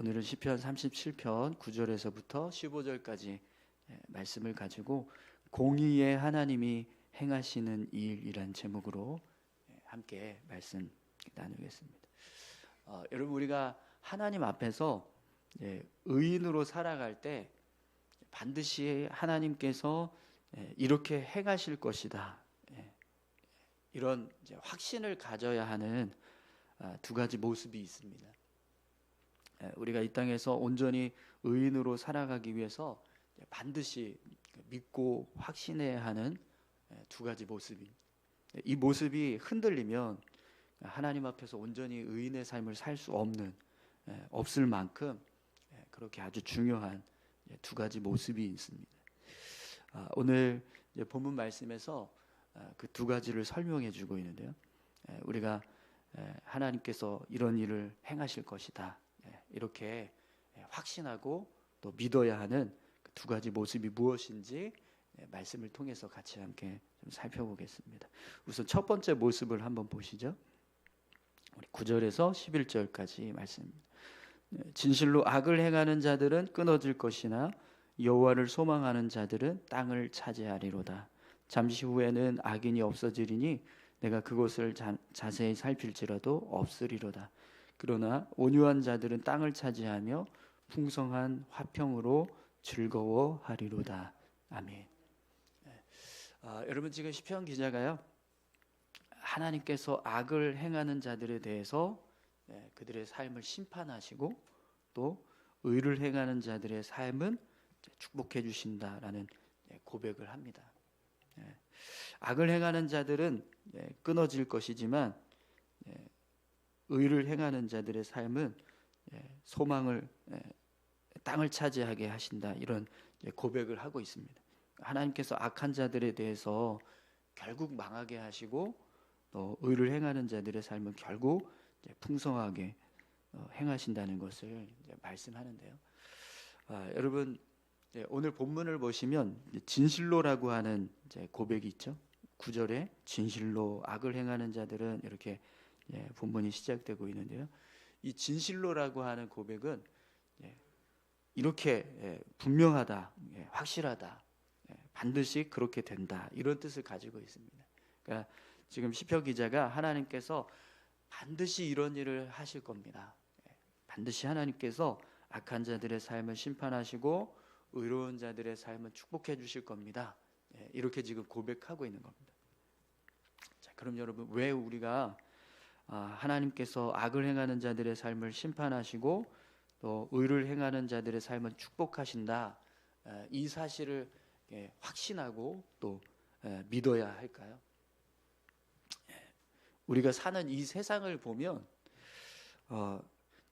오늘은 시편 37편 9절에서부터 15절까지 예, 말씀을 가지고 공의의 하나님이 행하시는 일이란 제목으로 예, 함께 말씀 나누겠습니다. 어, 여러분 우리가 하나님 앞에서 예, 의인으로 살아갈 때 반드시 하나님께서 예, 이렇게 행하실 것이다. 예, 이런 확신을 가져야 하는 아, 두 가지 모습이 있습니다. 예, 우리가 이 땅에서 온전히 의인으로 살아가기 위해서 반드시 믿고 확신해야 하는 예, 두 가지 모습이 이 모습이 흔들리면 하나님 앞에서 온전히 의인의 삶을 살 수 없는 예, 없을 만큼 그렇게 아주 중요한 두 가지 모습이 있습니다. 아, 오늘 본문 말씀에서 아, 그두 가지를 설명해 주고 있는데요. 우리가 하나님께서 이런 일을 행하실 것이다. 예, 이렇게 예, 확신하고 또 믿어야 하는 그 두 가지 모습이 무엇인지 예, 말씀을 통해서 같이 함께 좀 살펴보겠습니다. 우선 첫 번째 모습을 한번 보시죠. 우리 9절에서 11절까지 말씀입니다. 진실로 악을 행하는 자들은 끊어질 것이나 여호와를 소망하는 자들은 땅을 차지하리로다. 잠시 후에는 악인이 없어지리니 내가 그곳을 자, 자세히 살필지라도 없으리로다. 그러나 온유한 자들은 땅을 차지하며 풍성한 화평으로 즐거워하리로다. 아멘. 네. 아, 여러분 지금 시편 기자가요 하나님께서 악을 행하는 자들에 대해서 네, 그들의 삶을 심판하시고 또 의를 행하는 자들의 삶은 축복해 주신다라는 네, 고백을 합니다. 네. 악을 행하는 자들은 네, 끊어질 것이지만 네, 의를 행하는 자들의 삶은 예, 소망을 예, 땅을 차지하게 하신다 이런 고백을 하고 있습니다. 하나님께서 악한 자들에 대해서 결국 망하게 하시고 또 의를 행하는 자들의 삶은 결국 풍성하게 어, 행하신다는 것을 말씀하는데요. 아, 여러분 오늘 본문을 보시면 진실로라고 하는 고백이 있죠. 구절에 진실로 악을 행하는 자들은 이렇게 예, 본문이 시작되고 있는데요. 이 진실로라고 하는 고백은 예, 이렇게 예, 분명하다, 예, 확실하다, 예, 반드시 그렇게 된다 이런 뜻을 가지고 있습니다. 그러니까 지금 시편 기자가 하나님께서 반드시 이런 일을 하실 겁니다. 예, 반드시 하나님께서 악한 자들의 삶을 심판하시고 의로운 자들의 삶을 축복해 주실 겁니다. 예, 이렇게 지금 고백하고 있는 겁니다. 자, 그럼 여러분 왜 우리가 아, 하나님께서 악을 행하는 자들의 삶을 심판하시고 또 의를 행하는 자들의 삶은 축복하신다. 이 사실을 예, 확신하고 또 믿어야 할까요? 예, 우리가 사는 이 세상을 보면 어,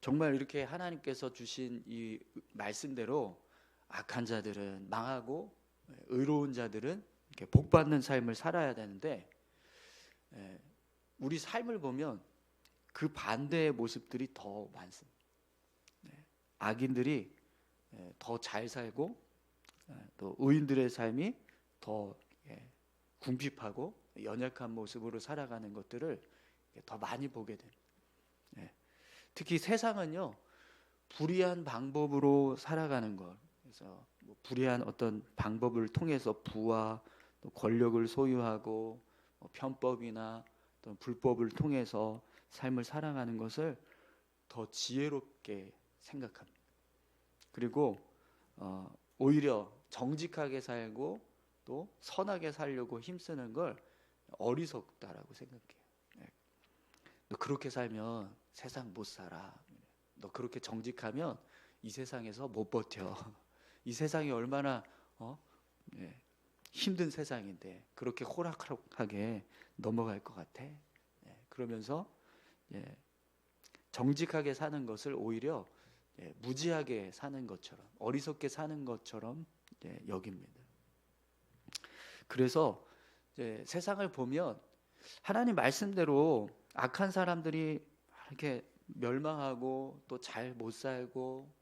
정말 이렇게 하나님께서 주신 이 말씀대로 악한 자들은 망하고 의로운 자들은 복 받는 삶을 살아야 되는데 우리 삶을 보면 그 반대의 모습들이 더 많습니다. 네. 악인들이 예, 더잘 살고 예, 또 의인들의 삶이 더 예, 궁핍하고 연약한 모습으로 살아가는 것들을 더 많이 보게 됩니다. 특히 세상은요 불의한 방법으로 살아가는 것, 그래서 뭐 불의한 어떤 방법을 통해서 부와 권력을 소유하고 뭐 편법이나 불법을 통해서 삶을 살아가는 것을 더 지혜롭게 생각합니다. 그리고 어, 오히려 정직하게 살고 또 선하게 살려고 힘쓰는 걸 어리석다라고 생각해요. 네. 너 그렇게 살면 세상 못 살아. 너 그렇게 정직하면 이 세상에서 못 버텨. 이 세상이 얼마나 어? 네. 힘든 세상인데 그렇게 호락호락하게 넘어갈 것 같아. 예, 그러면서 예, 정직하게 사는 것을 오히려 예, 무지하게 사는 것처럼 어리석게 사는 것처럼 예, 여깁니다. 그래서 세상을 보면 하나님 말씀대로 악한 사람들이 이렇게 멸망하고 또 잘 못 살고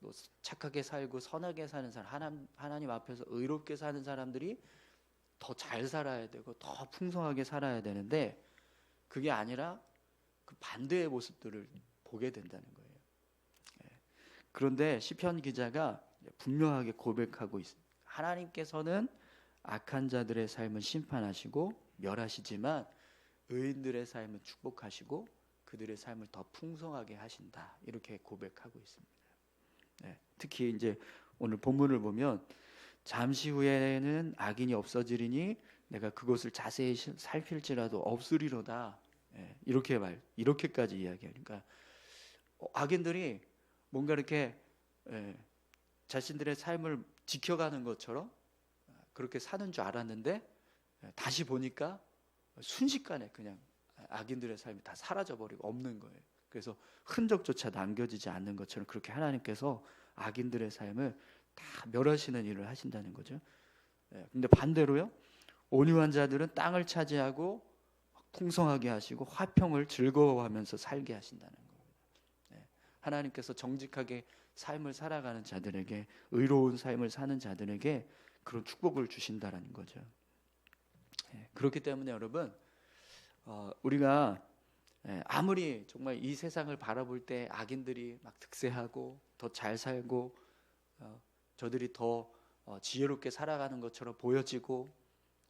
또 착하게 살고 선하게 사는 사람 하나님, 하나님 앞에서 의롭게 사는 사람들이 더 잘 살아야 되고 더 풍성하게 살아야 되는데 그게 아니라 그 반대의 모습들을 보게 된다는 거예요. 예. 그런데 시편 기자가 분명하게 고백하고 있습니다. 하나님께서는 악한 자들의 삶을 심판하시고 멸하시지만 의인들의 삶은 축복하시고 그들의 삶을 더 풍성하게 하신다. 이렇게 고백하고 있습니다. 네, 특히 이제 오늘 본문을 보면 잠시 후에는 악인이 없어지리니 내가 그것을 자세히 시- 살필지라도 없으리로다. 예, 이렇게 말 이렇게까지 이야기하니까 어, 악인들이 뭔가 이렇게 예, 자신들의 삶을 지켜가는 것처럼 어, 그렇게 사는 줄 알았는데 예, 다시 보니까 순식간에 그냥 악인들의 삶이 다 사라져 버리고 없는 거예요. 그래서 흔적조차 남겨지지 않는 것처럼 그렇게 하나님께서 악인들의 삶을 다 멸하시는 일을 하신다는 거죠. 예, 근데 반대로요. 온유한 자들은 땅을 차지하고 풍성하게 하시고 화평을 즐거워하면서 살게 하신다는 거예요. 예, 하나님께서 정직하게 삶을 살아가는 자들에게 의로운 삶을 사는 자들에게 그런 축복을 주신다라는 거죠. 예, 그렇기 때문에 여러분 어, 우리가 예, 아무리 정말 이 세상을 바라볼 때 악인들이 막 득세하고 더 잘 살고 어, 저들이 더 어, 지혜롭게 살아가는 것처럼 보여지고 어,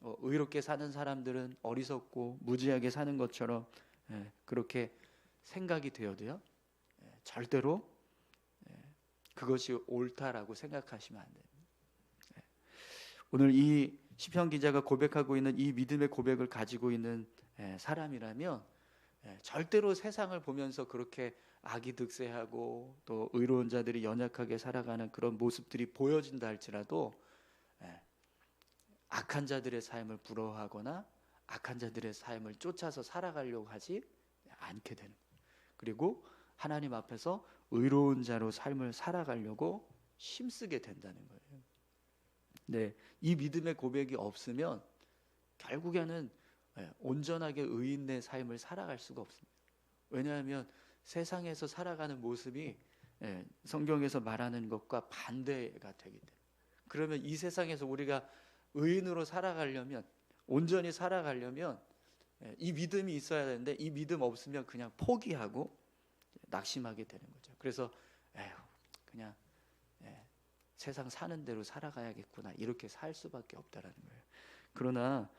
의롭게 사는 사람들은 어리석고 무지하게 사는 것처럼 예, 그렇게 생각이 되어도요 예, 절대로 예, 그것이 옳다라고 생각하시면 안 됩니다. 예. 오늘 이 시편 기자가 고백하고 있는 이 믿음의 고백을 가지고 있는 예, 사람이라면 예, 절대로 세상을 보면서 그렇게 악이 득세하고 또 의로운 자들이 연약하게 살아가는 그런 모습들이 보여진다 할지라도 예, 악한 자들의 삶을 부러워하거나 악한 자들의 삶을 쫓아서 살아가려고 하지 않게 되는. 그리고 하나님 앞에서 의로운 자로 삶을 살아가려고 힘쓰게 된다는 거예요. 네, 이 믿음의 고백이 없으면 결국에는 예, 온전하게 의인의 삶을 살아갈 수가 없습니다. 왜냐하면 세상에서 살아가는 모습이 예, 성경에서 말하는 것과 반대가 되기 때문에 그러면 이 세상에서 우리가 의인으로 살아가려면 온전히 살아가려면 예, 이 믿음이 있어야 되는데 이 믿음 없으면 그냥 포기하고 낙심하게 되는 거죠. 그래서 에휴 그냥 예, 세상 사는 대로 살아가야겠구나 이렇게 살 수밖에 없다라는 거예요. 그러나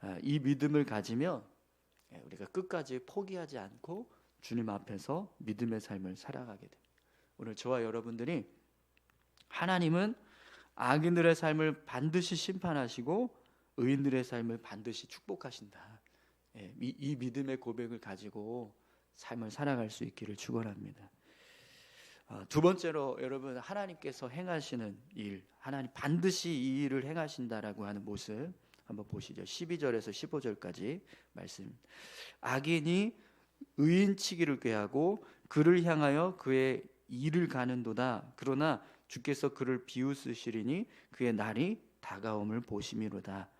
아, 이 믿음을 가지면 예, 우리가 끝까지 포기하지 않고 주님 앞에서 믿음의 삶을 살아가게 됩니다. 오늘 저와 여러분들이 하나님은 악인들의 삶을 반드시 심판하시고 의인들의 삶을 반드시 축복하신다. 예, 이, 이 믿음의 고백을 가지고 삶을 살아갈 수 있기를 축원합니다. 어, 두 번째로 여러분 하나님께서 행하시는 일, 하나님 반드시 이 일을 행하신다라고 하는 모습 한번 보시죠. 12절에서 15절까지 말씀. 악인이 의인 치기를 꾀하고 그를 향하여 그의 일을 가는도다. 그러나 주께서 그를 비웃으시리니 그의 날이 다가옴을 보심이로다.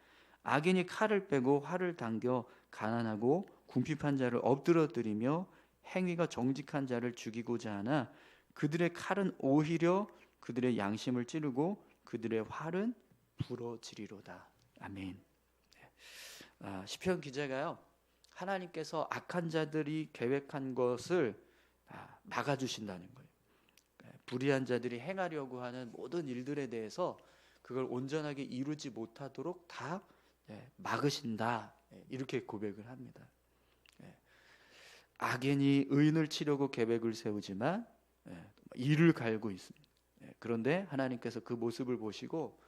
악인이 칼을 빼고 활을 당겨 가난하고 궁핍한 자를 엎드러뜨리며 행위가 정직한 자를 죽이고자 하나 그들의 칼은 오히려 그들의 양심을 찌르고 그들의 활은 부러지리로다. 아멘. 아, 시편 기자가요. 하나님께서 악한 자들이 계획한 것을 아, 막아주신다는. 예, 불의한 자들이 행하려고 하는 모든 일들에 대해서 그걸 온전하게 이루지 못하도록 다 예, 막으신다. 예, 이렇게 고백을 합니다. 예, 악인이 의인을 치려고 계획을 세우지만 예, 이를 갈고 있습니다. 예, 그런데 하나님께서 그 모습을 보시고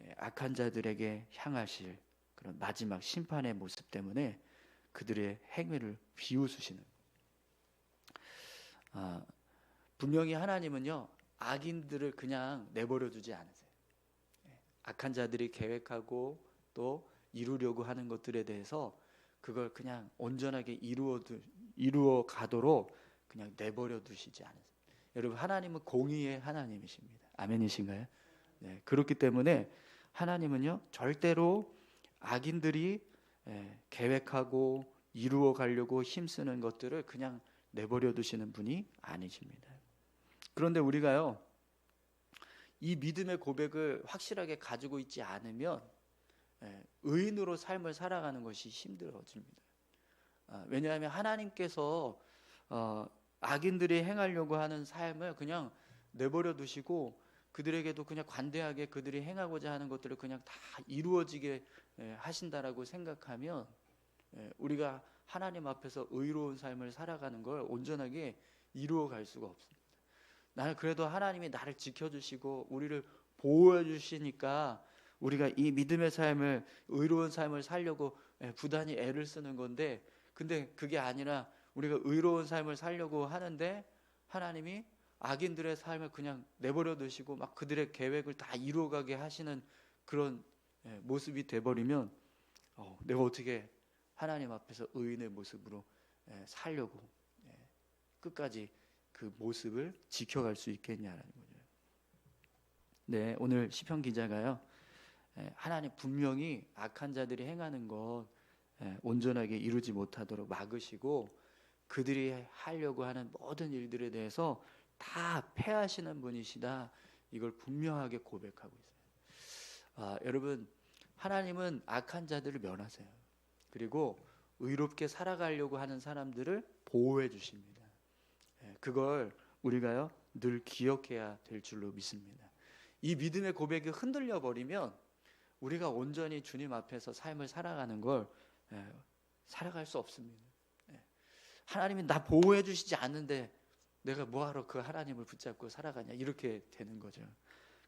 예, 악한 자들에게 향하실 그런 마지막 심판의 모습 때문에 그들의 행위를 비웃으시는. 아, 분명히 하나님은요 악인들을 그냥 내버려 두지 않으세요. 예, 악한 자들이 계획하고 또 이루려고 하는 것들에 대해서 그걸 그냥 온전하게 이루어 두, 이루어 가도록 그냥 내버려 두시지 않으세요. 여러분 하나님은 공의의 하나님이십니다. 아멘이신가요? 네, 그렇기 때문에 하나님은요 절대로 악인들이 예, 계획하고 이루어 가려고 힘쓰는 것들을 그냥 내버려 두시는 분이 아니십니다. 그런데 우리가요 이 믿음의 고백을 확실하게 가지고 있지 않으면 예, 의인으로 삶을 살아가는 것이 힘들어집니다. 아, 왜냐하면 하나님께서 어, 악인들이 행하려고 하는 삶을 그냥 내버려 두시고 그들에게도 그냥 관대하게 그들이 행하고자 하는 것들을 그냥 다 이루어지게 예, 하신다라고 생각하면 예, 우리가 하나님 앞에서 의로운 삶을 살아가는 걸 온전하게 이루어 갈 수가 없습니다. 나는 그래도 하나님이 나를 지켜주시고 우리를 보호해 주시니까 우리가 이 믿음의 삶을 의로운 삶을 살려고 예, 부단히 애를 쓰는 건데 근데 그게 아니라 우리가 의로운 삶을 살려고 하는데 하나님이 악인들의 삶을 그냥 내버려 두시고 막 그들의 계획을 다 이루어가게 하시는 그런 예, 모습이 돼버리면 어, 내가 어떻게 하나님 앞에서 의인의 모습으로 예, 살려고 예, 끝까지 그 모습을 지켜갈 수 있겠냐라는 거죠. 네, 오늘 시편 기자가요. 예, 하나님 분명히 악한 자들이 행하는 것 예, 온전하게 이루지 못하도록 막으시고 그들이 하려고 하는 모든 일들에 대해서 다 패하시는 분이시다. 이걸 분명하게 고백하고 있어요. 아, 여러분 하나님은 악한 자들을 면하세요. 그리고 의롭게 살아가려고 하는 사람들을 보호해 주십니다. 예, 그걸 우리가요 늘 기억해야 될 줄로 믿습니다. 이 믿음의 고백이 흔들려 버리면 우리가 온전히 주님 앞에서 삶을 살아가는 걸 예, 살아갈 수 없습니다. 예. 하나님이 나 보호해 주시지 않는데 내가 뭐하러 그 하나님을 붙잡고 살아가냐 이렇게 되는 거죠.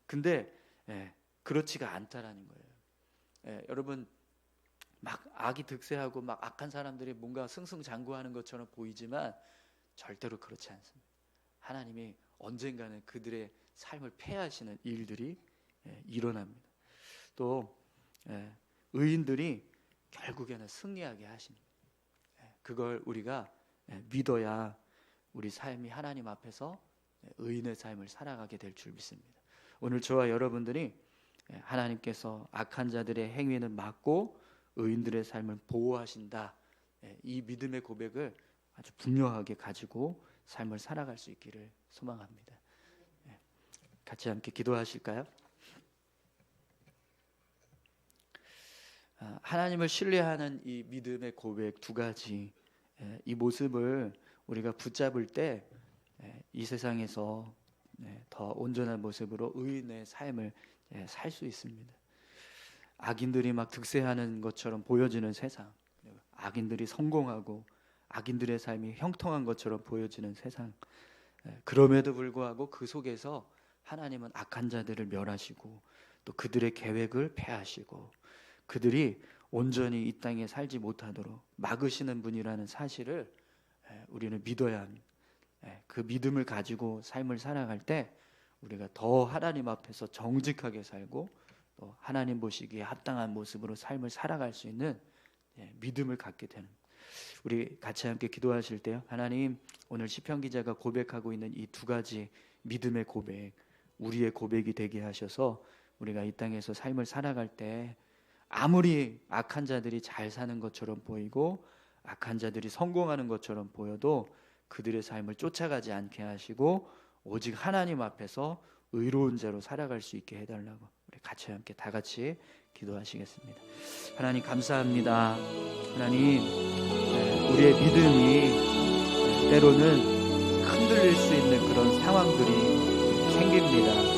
근데 예, 그렇지가 않다라는 거예요. 예, 여러분 막 악이 득세하고 막 악한 사람들이 뭔가 승승장구하는 것처럼 보이지만 절대로 그렇지 않습니다. 하나님이 언젠가는 그들의 삶을 패하시는 일들이 예, 일어납니다. 또 예, 의인들이 결국에는 승리하게 하십니다. 예, 그걸 우리가 예, 믿어야 우리 삶이 하나님 앞에서 예, 의인의 삶을 살아가게 될 줄 믿습니다. 오늘 저와 여러분들이 예, 하나님께서 악한 자들의 행위는 막고 의인들의 삶을 보호하신다. 예, 이 믿음의 고백을 아주 분명하게 가지고 삶을 살아갈 수 있기를 소망합니다. 예, 같이 함께 기도하실까요? 아, 하나님을 신뢰하는 이 믿음의 고백 두 가지 예, 이 모습을 우리가 붙잡을 때 이 세상에서 네, 더 온전한 모습으로 의인의 삶을 살 수 있습니다. 악인들이 막 득세하는 것처럼 보여지는 세상, 악인들이 성공하고 악인들의 삶이 형통한 것처럼 보여지는 세상. 예, 그럼에도 불구하고 그 속에서 하나님은 악한 자들을 멸하시고 또 그들의 계획을 폐하시고 그들이 온전히 이 땅에 살지 못하도록 막으시는 분이라는 사실을 예, 우리는 믿어야 합니다. 예, 그 믿음을 가지고 삶을 살아갈 때 우리가 더 하나님 앞에서 정직하게 살고 또 하나님 보시기에 합당한 모습으로 삶을 살아갈 수 있는 예, 믿음을 갖게 되는 우리 같이 함께 기도하실 때요. 하나님 오늘 시편 기자가 고백하고 있는 이 두 가지 믿음의 고백 우리의 고백이 되게 하셔서 우리가 이 땅에서 삶을 살아갈 때 아무리 악한 자들이 잘 사는 것처럼 보이고 악한 자들이 성공하는 것처럼 보여도 그들의 삶을 쫓아가지 않게 하시고 오직 하나님 앞에서 의로운 자로 살아갈 수 있게 해달라고 우리 같이 함께 다 같이 기도하시겠습니다. 하나님 감사합니다. 하나님 네, 우리의 믿음이 네, 때로는 흔들릴 수 있는 그런 상황들이 생깁니다.